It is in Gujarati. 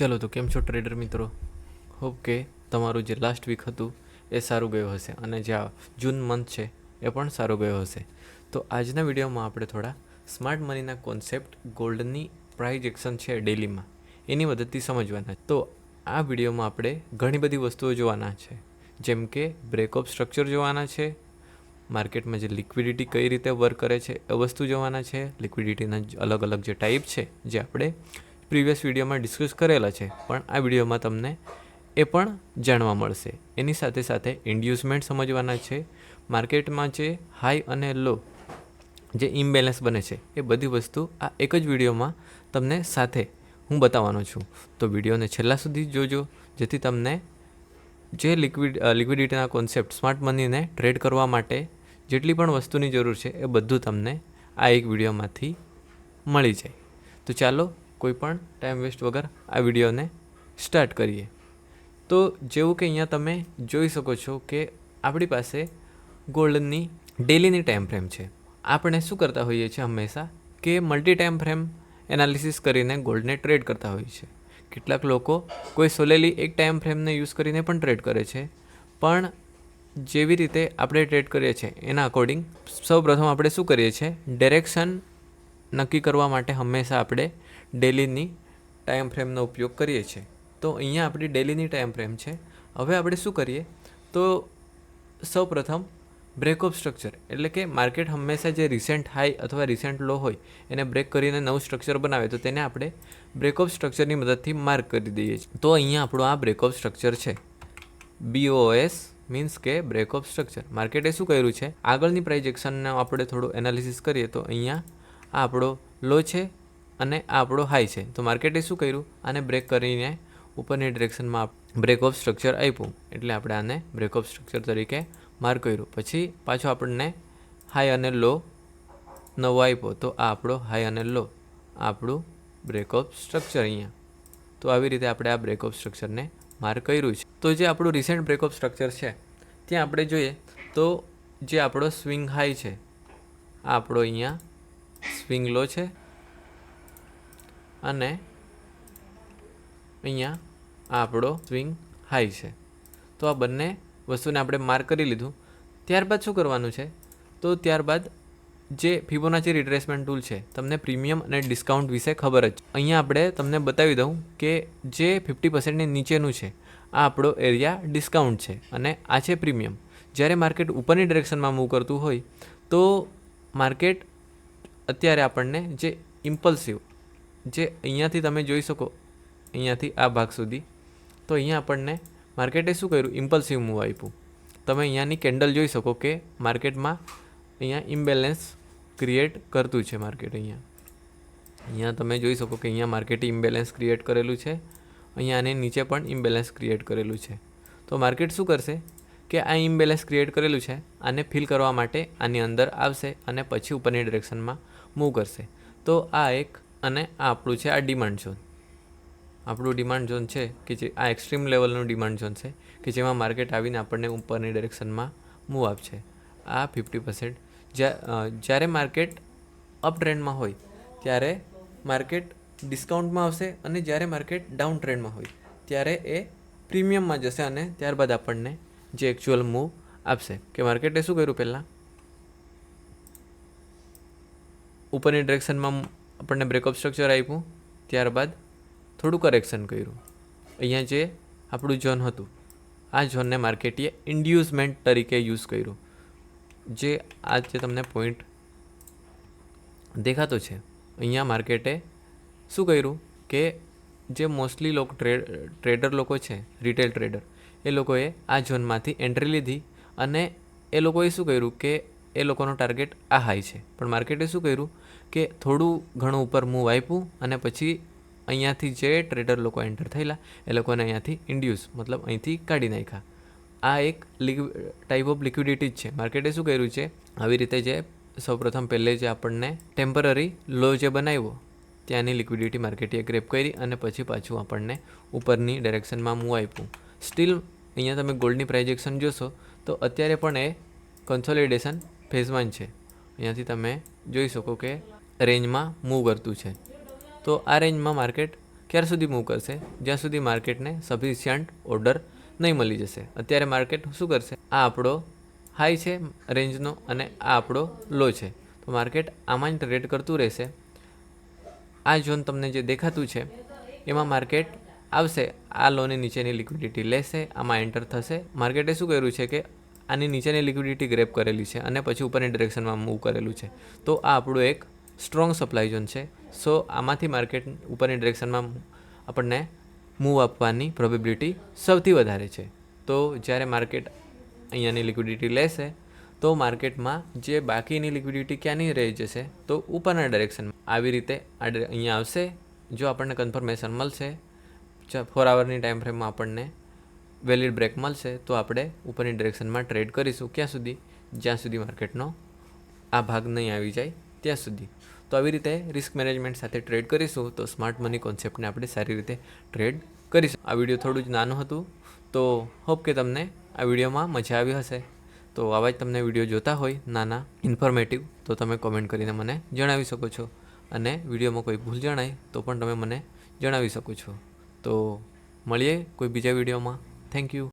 ચલો તો કેમ છો ટ્રેડર મિત્રો? હોપ કે તમારું જે લાસ્ટ વીક હતું એ સારું ગયું હશે અને જે આ જૂન મંથ છે એ પણ સારો ગયો હશે. તો આજના વિડીયોમાં આપણે થોડા સ્માર્ટ મનીના કોન્સેપ્ટ ગોલ્ડની પ્રાઇઝ એક્શન છે ડેલીમાં એની મદદથી સમજવાના. તો આ વિડીયોમાં આપણે ઘણી બધી વસ્તુઓ જોવાના છે. જેમ કે બ્રેકઅપ સ્ટ્રક્ચર જોવાના છે માર્કેટમાં જે લિક્વિડિટી કઈ રીતે વર્ક કરે છે એ વસ્તુ જોવાના છે લિક્વિડિટીના અલગ અલગ જે ટાઈપ છે જે આપણે પ્રીવિયસ વિડીયોમાં ડિસ્કસ કરેલા છે, પણ આ વિડીયોમાં તમને એ પણ જાણવા મળશે. એની સાથે સાથે ઇન્ડ્યુસમેન્ટ સમજવાના છે, માર્કેટમાં જે હાઈ અને લો જે ઇમ્બેલેન્સ બને છે, એ બધી વસ્તુ આ એક જ વિડીયોમાં તમને સાથે હું બતાવવાનો છું. તો વિડીયોને છેલ્લા સુધી જોજો, જેથી તમને જે લિક્વિડ લિક્વિડિટીના કોન્સેપ્ટ સ્માર્ટ મનીને ટ્રેડ કરવા માટે જેટલી પણ વસ્તુની જરૂર છે, એ બધું તમને આ એક વિડીયોમાંથી મળી જાય. તો ચાલો કોઈ પણ ટાઈમ વેસ્ટ વગર આ વિડીયોને સ્ટાર્ટ કરીએ. તો જેવું કે અહીંયા તમે જોઈ શકો છો કે આપણી પાસે ગોલ્ડની ડેલીની ટાઈમ ફ્રેમ છે. આપણે શું કરતા હોઈએ છીએ હંમેશા? કે મલ્ટી ટાઈમ ફ્રેમ એનાલિસિસ કરીને ગોલ્ડને ટ્રેડ કરતા હોઈએ છીએ. કેટલાક લોકો કોઈ સોલેલી એક ટાઈમ ફ્રેમને યુઝ કરીને પણ ટ્રેડ કરે છે. પણ જેવી રીતે આપણે ટ્રેડ કરીએ છીએ, એના અકોર્ડિંગ સૌપ્રથમ આપણે શું કરીએ છીએ? ડિરેક્શન નક્કી કરવા માટે હંમેશા આપણે ડેલીની ટાઈમ ફ્રેમનો ઉપયોગ કરીએ છીએ. તો અહીંયા આપણી ડેલીની ટાઈમ ફ્રેમ છે. હવે આપણે શું કરીએ? તો સૌપ્રથમ બ્રેકઅપ સ્ટ્રક્ચર એટલે કે માર્કેટ હંમેશા જે રિસેન્ટ હાઈ અથવા રિસેન્ટ લો હોય, એને બ્રેક કરીને નવું સ્ટ્રક્ચર બનાવે, તો તેને આપણે બ્રેકઅપ સ્ટ્રક્ચરની મદદથી માર્ક કરી દઈએ છીએ. તો અહીંયા આપણું આ બ્રેકઅપ સ્ટ્રક્ચર છે. બીઓએસ મીન્સ કે બ્રેકઅપ સ્ટ્રક્ચર માર્કેટે શું કર્યું છે? આગળની પ્રાઇઝેક્શનને આપણે થોડું એનાલિસિસ કરીએ, તો અહીંયા આ આપણો લો છે. અને આ આપણો હાઈ છે. તો માર્કેટે શું કર્યું? આને બ્રેક કરીને ઉપરની ડિરેક્શનમાં ઓફ સ્ટ્રક્ચર આપ્યું. એટલે આપણે આને બ્રેક ઓફ સ્ટ્રક્ચર તરીકે માર્ક કર્યું. પછી પાછો આપણને હાઈ અને લો નવો આપ્યો. તો આ આપણો હાઈ અને લો આપણું બ્રેક ઓફ સ્ટ્રક્ચર અહીંયા. તો આવી રીતે આપણે આ બ્રેક ઓફ સ્ટ્રક્ચરને માર્ક કર્યું છે. તો જે આપણું રિસેન્ટ ઓફ સ્ટ્રક્ચર છે, ત્યાં આપણે જોઈએ તો જે આપણો સ્વિંગ હાઈ છે, આ આપણો અહીંયા સ્વિંગ લો છે. અને અહીંયા આ આપણો સ્વિંગ હાઈ છે. તો આ બંને વસ્તુને આપણે માર્ક કરી લીધું. ત્યારબાદ શું કરવાનું છે? તો ત્યારબાદ જે ફિબોનાચી રિટ્રેસમેન્ટ ટૂલ છે, તમને પ્રીમિયમ અને ડિસ્કાઉન્ટ વિશે ખબર જ. અહીંયા આપણે તમને બતાવી દઉં કે જે ફિફ્ટી પર્સન્ટની નીચેનું છે, આ આપણો એરિયા ડિસ્કાઉન્ટ છે અને આ છે પ્રીમિયમ જ્યારે માર્કેટ ઉપરની ડિરેક્શનમાં મૂવ કરતું હોય, તો માર્કેટ અત્યારે આપણને જે ઇમ્પલ્સિવ જે અહીંયાથી તમે જોઈ શકો, અહીંયાથી આ ભાગ સુધી. તો અહીંયા આપણને માર્કેટે શું કર્યું? ઇમ્પલ્સિવ મૂવ આપ્યું. તમે અહીંયાની કેન્ડલ જોઈ શકો કે માર્કેટમાં અહીંયા ઇમ્બેલેન્સ ક્રિએટ કરતું છે માર્કેટ અહીંયા. અહીંયા તમે જોઈ શકો કે અહીંયા માર્કેટે ઇમ્બેલેન્સ ક્રિએટ કરેલું છે. અહીંયા આને નીચે પણ ઇમ્બેલેન્સ ક્રિએટ કરેલું છે. તો માર્કેટ શું કરશે? કે આ ઇમ્બેલેન્સ ક્રિએટ કરેલું છે, આને ફિલ કરવા માટે આની અંદર આવશે અને પછી ઉપરની ડિરેક્શનમાં મૂવ કરશે. તો આ એક અને આ આપણું છે, આ ડિમાન્ડ ઝોન આપણું ડિમાન્ડ ઝોન છે કે જે, આ એક્સ્ટ્રીમ લેવલનું ડિમાન્ડ ઝોન છે કે જેમાં માર્કેટ આવીને આપણને ઉપરની ડિરેક્શનમાં મૂવ આપશે. આ ફિફ્ટી પર્સન્ટ જ્યારે માર્કેટ અપ ટ્રેન્ડમાં હોય, ત્યારે માર્કેટ ડિસ્કાઉન્ટમાં આવશે અને જ્યારે માર્કેટ ડાઉન ટ્રેન્ડમાં હોય, ત્યારે એ પ્રીમિયમમાં જશે અને ત્યારબાદ આપણને જે એકચ્યુઅલ મૂવ આપશે. કે માર્કેટે શું કર્યું પહેલાં? ઉપરની ડિરેક્શનમાં આપણને બ્રેકઅપ સ્ટ્રક્ચર આપ્યું, ત્યારબાદ થોડું કરેક્શન કર્યું. અહીંયા જે આપણું ઝોન હતું, આ ઝોનને માર્કેટીએ ઇન્ડ્યુસમેન્ટ તરીકે યુઝ કર્યું. જે આ જે તમને પોઈન્ટ દેખાતો છે, અહીંયા માર્કેટે શું કર્યું કે જે મોસ્ટલી લોકો ટ્રેડ ટ્રેડર લોકો છે રિટેલ ટ્રેડર એ લોકોએ આ ઝોનમાંથી એન્ટ્રી લીધી અને એ લોકોએ શું કર્યું કે એ લોકોનો ટાર્ગેટ આ હાઈ છે. પણ માર્કેટે શું કર્યું? કે થોડું ઘણું ઉપર મૂવ આપ્યું અને પછી અહીંયાથી જે ટ્રેડર લોકો એન્ટર થયેલા, એ લોકોને અહીંયાથી ઇન્ડ્યુસ મતલબ અહીંથી કાઢી નાખ્યા. આ એક ટાઈપ ઓફ લિક્વિડિટી જ છે. માર્કેટે શું કર્યું છે? આવી રીતે જે સૌપ્રથમ પહેલે જે આપણને ટેમ્પરરી લો જે બનાવ્યો, ત્યાંની લિક્વિડિટી માર્કેટે ગ્રેપ કરી અને પછી પાછું આપણને ઉપરની ડાયરેક્શનમાં મૂવ આપ્યું. સ્ટીલ અહીંયા તમે ગોલ્ડની પ્રાઇજેક્શન જોશો, તો અત્યારે પણ એ કન્સોલિડેશન ફેઝમાં છે. અહીંયાથી તમે જોઈ શકો કે રેન્જમાં મૂવ કરતું છે. તો આ રેન્જમાં માર્કેટ ક્યાર સુધી મૂવ કરશે? જ્યાં સુધી માર્કેટને સફિશિયન્ટ ઓર્ડર નહીં મળી જશે. અત્યારે માર્કેટ શું કરશે? આ આપણો હાઈ છે રેન્જનો અને આ આપણો લો છે. તો માર્કેટ આમાં જ ટ્રેડ કરતું રહેશે. આ ઝોન તમને જે દેખાતું છે, એમાં માર્કેટ આવશે. આ લોની નીચેની લિક્વિડિટી લેશે. આમાં એન્ટર થશે. માર્કેટે શું કર્યું છે કે આની નીચેની લિક્વિડિટી ગ્રેપ કરેલી છે અને પછી ઉપરની ડિરેક્શનમાં મૂવ કરેલું છે. તો આ આપણું એક સ્ટ્રોંગ સપ્લાય ઝોન છે. સો આમાંથી માર્કેટ ઉપરની ડિરેક્શનમાં આપણને મૂવ આપવાની પ્રોબેબિલિટી સૌથી વધારે છે. તો જ્યારે માર્કેટ અહીંયાની લિક્વિડિટી લેશે, તો માર્કેટમાં જે બાકીની લિક્વિડિટી ક્યાંની રહી જશે, તો ઉપરના ડાયરેક્શનમાં આવી રીતે આ અહીંયા આવશે, જો આપણને કન્ફર્મેશન મળશે ફોર આવરની ટાઈમ ફ્રેમમાં આપણને વેલિડ બ્રેક મળશે, તો આપણે ઉપરની ડિરેક્શનમાં ટ્રેડ કરીશું ક્યાં સુધી? જ્યાં સુધી માર્કેટનો આ ભાગ નહીં આવી જાય, ત્યાં સુધી. તો આવી રીતે રિસ્ક મેનેજમેન્ટ સાથે ટ્રેડ કરીશું, તો સ્માર્ટ મની કોન્સેપ્ટને આપણે સારી રીતે ટ્રેડ કરીશું. આ વીડિયો થોડું જ નાનું હતું, તો હોપ કે તમને આ વિડીયોમાં મજા આવી હશે. તો આવા જ તમને વીડિયો જોતા હોય, નાના ઇન્ફોર્મેટિવ તો તમે કોમેન્ટ કરીને મને જણાવી શકો છો. અને વિડીયોમાં કોઈ ભૂલ જણાય, તો પણ તમે મને જણાવી શકો છો. તો મળીએ કોઈ બીજા વિડીયોમાં. Thank you.